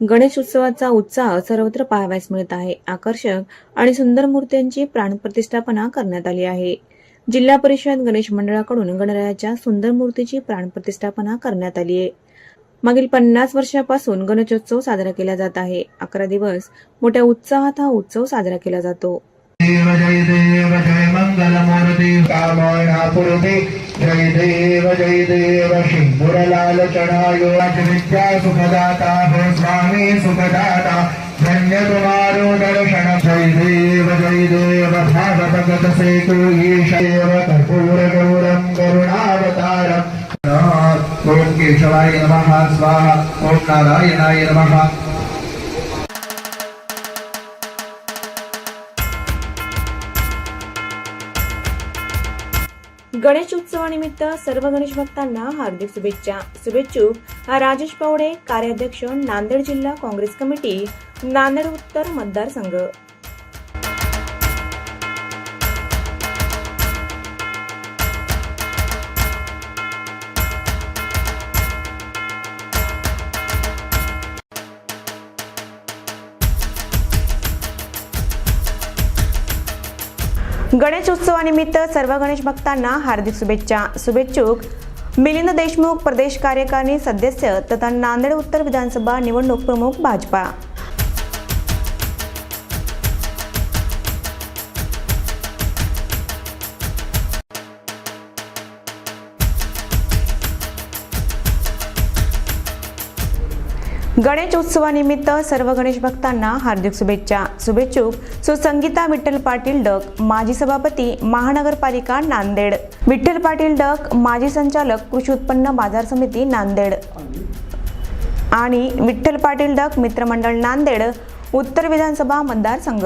गणेश उत्सवाचा उत्साह सर्वत्र पाहावयास मिळत आहे. आकर्षक आणि सुंदर मूर्त्यांची प्राणप्रतिष्ठापना करण्यात आली आहे. जिल्हा परिषद गणेश मंडळाकडून गणरायाच्या सुंदर मूर्तीची प्राणप्रतिष्ठापना करण्यात आली आहे. मागील पन्नास वर्षापासून गणेशोत्सव साजरा केला जात आहे. अकरा दिवस मोठ्या उत्साहात हा उत्सव साजरा केला जातो. देव जय देव जय मंगल मंगलमूर्ती। कामनापूर्ती जय देव जय देव शिंगुरलाल चढ़ायो विद्या सुखदाता हो स्वामी सुखदाता। धन्य तुम्हारो दर्शन जय देव जय देव भाव भगत से ईश देव कर्पूर गौरम करुणावतारम ओम केशवाय नमः स्वाहा। ओम नारायणाय नमः। गणेश उत्सवानिमित्त सर्व गणेश भक्तांना हार्दिक शुभेच्छा. शुभेच्छुक. राजेश पावडे कार्याध्यक्ष नांदेड जिल्हा काँग्रेस कमिटी नांदेड उत्तर मतदारसंघ. गणेश उत्सवानिमित्त सर्व गणेश भक्तांना हार्दिक शुभेच्छा. शुभेच्छुक. मिलिंद देशमुख प्रदेश कार्यकारिणी सदस्य तथा नांदेड उत्तर विधानसभा निवडणूक प्रमुख भाजपा. गणेश उत्सवानिमित्त सर्व गणेश भक्तांना हार्दिक शुभेच्छा. शुभेच्छुक. सुसंगीता विठ्ठल पाटील डक माजी सभापती महानगरपालिका नांदेड. विठ्ठल पाटील डक माजी संचालक कृषी उत्पन्न बाजार समिती नांदेड. आणि विठ्ठल पाटील डक मित्रमंडळ नांदेड उत्तर विधानसभा मतदारसंघ.